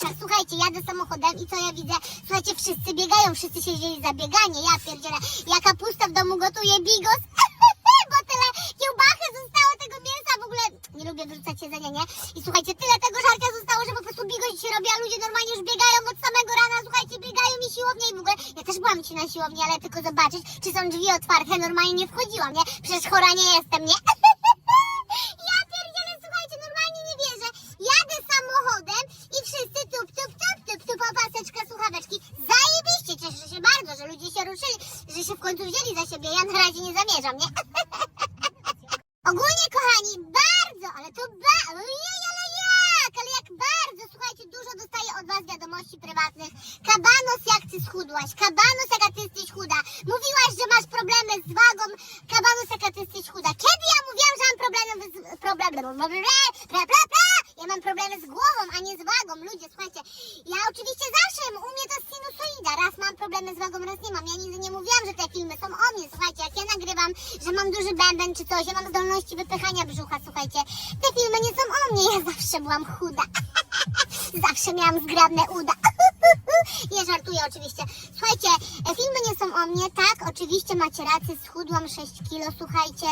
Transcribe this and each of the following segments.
Słuchajcie, jadę samochodem i co ja widzę? Słuchajcie, wszyscy biegają, wszyscy się wzięli za bieganie, ja pierdzielę. Ja kapusta w domu gotuję bigos, bo tyle kiełbachy zostało tego mięsa, w ogóle nie lubię wyrzucać jedzenia, nie? I słuchajcie, tyle tego żarcia zostało, że po prostu bigos się robi, a ludzie normalnie już biegają od samego rana, słuchajcie, biegają mi siłownie i w ogóle, ja też byłam ci na siłowni, ale tylko zobaczyć, czy są drzwi otwarte, normalnie nie wchodziłam, nie? Przecież chora nie jestem, nie? Ja pierdzielę, słuchajcie, normalnie nie wierzę. Jadę samochodem i wszyscy tup, tup, tup, tup, tup, opaseczka, słuchaweczki. Zajebiście, cieszę się bardzo, że ludzie się ruszyli, że się w końcu wzięli za siebie. Ja na razie nie zamierzam, nie? Ogólnie, kochani, bardzo, ale to ba... Ojej, ale jak, ale jak bardzo, słuchajcie, dużo dostaję od was wiadomości prywatnych. Kabanos, jak ty schudłaś? Kabanos, jaka ty jesteś chuda? Mówiłaś, że masz problemy z wagą. Kabanos, jaka ty jesteś chuda? Kiedy ja mówiłam, że mam problemy z... Problemy... Bla, bla, bla. Ja mam problemy z głową, a nie z wagą. Ludzie, słuchajcie, ja oczywiście zawsze, u mnie to jest sinusoida. Raz mam problemy z wagą, raz nie mam. Ja nigdy nie mówiłam, że te filmy są o mnie. Słuchajcie, jak ja nagrywam, że mam duży bęben czy coś, ja mam zdolności wypychania brzucha, słuchajcie. Te filmy nie są o mnie, ja zawsze byłam chuda. zawsze miałam zgrabne uda. Nie żartuję oczywiście. Słuchajcie, e, filmy nie są o mnie, tak, oczywiście macie rację, schudłam 6 kilo, słuchajcie.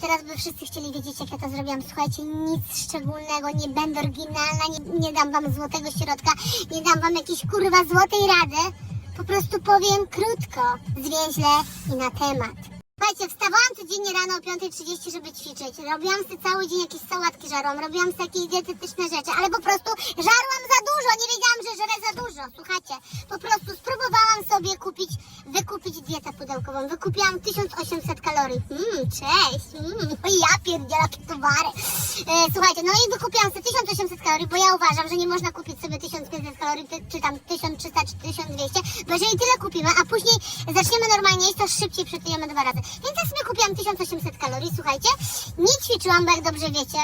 Teraz by wszyscy chcieli wiedzieć, jak ja to zrobiłam. Słuchajcie, nic szczególnego, nie będę oryginalna, nie, nie dam wam złotego środka, nie dam wam jakiejś kurwa złotej rady. Po prostu powiem krótko, zwięźle i na temat. Słuchajcie, wstawałam codziennie rano o 5.30, żeby ćwiczyć. Robiłam sobie cały dzień jakieś sałatki żarłam, robiłam sobie jakieś dietetyczne rzeczy, ale po prostu żarłam za dużo, nie wiedziałam, że żerę za dużo. Słuchajcie, po prostu spróbowałam sobie kupić, wykupić dietę pudełkową. Wykupiłam 1800 kalorii. Mmm, cześć, mmm, ja pierdzielę jakie towary. E, słuchajcie, no i wykupiłam sobie 1800 kalorii, bo ja uważam, że nie można kupić sobie 1500 kalorii, czy tam 1300 czy 1200, bo jeżeli tyle kupimy, a później zaczniemy normalnie jeść, to szybciej przytyjemy dwa razy. Więc ja sobie kupiłam 1800 kalorii, słuchajcie. Nie ćwiczyłam, bo jak dobrze wiecie,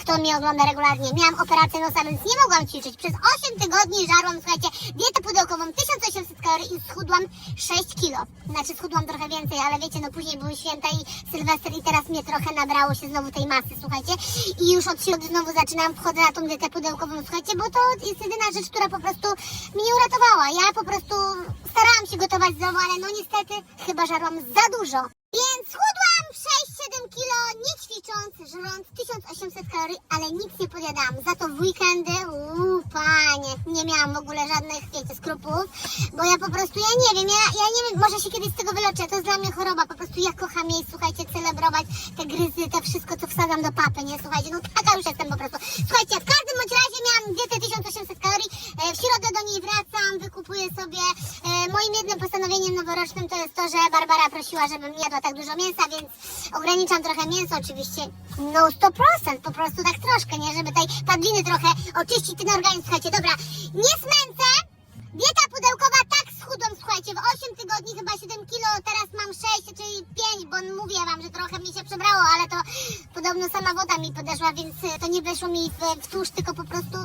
kto mnie ogląda regularnie, miałam operację nosa, więc nie mogłam ćwiczyć. Przez 8 tygodni żarłam, słuchajcie, dietę pudełkową 1800 kalorii i schudłam 6 kilo. Znaczy schudłam trochę więcej, ale wiecie, no później były święta i Sylwester i teraz mnie trochę nabrało się znowu tej masy, słuchajcie. I już od środy znowu zaczynam, wchodzę na tą dietę pudełkową, słuchajcie, bo to jest jedyna rzecz, która po prostu mnie uratowała. Ja po prostu starałam się gotować zdrowo, ale no niestety chyba żarłam za dużo. Więc schudłam 6-7 kilo, nie ćwicząc, żrąc 1800 kalorii, ale nic nie podjadałam. Za to w weekendy, uuu, panie, nie miałam w ogóle żadnych, wiecie, skrupów, bo ja po prostu, ja nie wiem, ja, ja nie wiem, może się kiedyś z tego wyleczę, to jest dla mnie choroba, po prostu ja kocham jej, słuchajcie, celebrować te gryzy, te wszystko, co wsadzam do papy, nie, słuchajcie, no taka już jestem po prostu. Słuchajcie, w każdym bądź razie miałam dietę 1800 kalorii, e, w środę do niej wracam, wykupuję sobie, e, moim jednym postanowieniem noworocznym to jest to, że Barbara prosiła, żebym jadła tak dużo mięsa, więc ograniczam trochę mięso, oczywiście, no 100%, po prostu tak troszkę, nie, żeby tej padliny trochę oczyścić ten organizm, słuchajcie, dobra, nie smęcę, kilo, teraz mam 6, czyli 5, bo mówię wam, że trochę mi się przebrało, ale to podobno sama woda mi podeszła, więc e, to nie weszło mi w, w tłuszcz, tylko po prostu,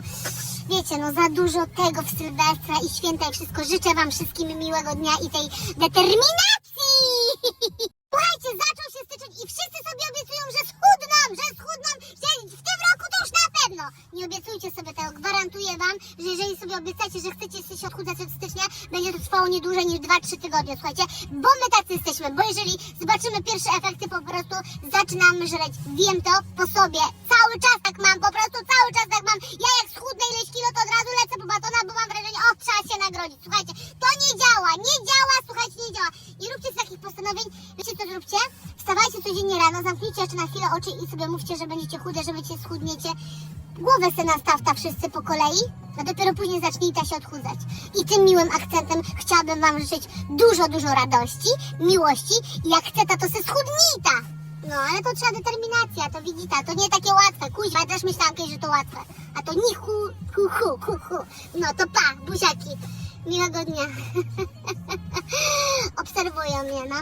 wiecie, no za dużo tego w Sylwestra i święta i wszystko. Życzę wam wszystkim miłego dnia i tej determinacji! Słuchajcie, zaczął się styczeń i wszyscy sobie obiecują, że schudną, że schudną, że w tym roku to już na pewno. Nie obiecujcie sobie tego, gwarantuję wam, że jeżeli sobie obiecacie, że chcecie się odchudzać od stycznia, będzie to trwało nie dłużej niż 2-3 tygodnie, słuchajcie, bo my tacy jesteśmy, bo jeżeli zobaczymy pierwsze efekty, po prostu zaczynamy żreć. Wiem to po sobie, cały czas tak mam, po prostu cały czas tak mam. Ja jak schudnę ileś kilo, to od razu lecę po batona, bo mam wrażenie, o, trzeba się nagrodzić. Słuchajcie, to nie działa, nie działa, słuchajcie, nie działa. Nie róbcie takich postanowień, wiecie co zróbcie? Wstawajcie codziennie rano, zamknijcie jeszcze na chwilę oczy i sobie mówcie, że będziecie chude, że będziecie schudniecie. Głowę se nastawta wszyscy po kolei, a dopiero później zacznijcie się odchudzać. I tym miłym akcentem chciałabym Wam życzyć dużo, dużo radości, miłości i jak chce ta, to se schudnijta. No, ale to trzeba determinacja, to widzita, to nie takie łatwe. Kuźwa, ja też myślałam kiedyś, że to łatwe. A to ni hu, hu, hu, hu, hu. No to pa, buziaki. Miłego dnia. Obserwują mnie, no.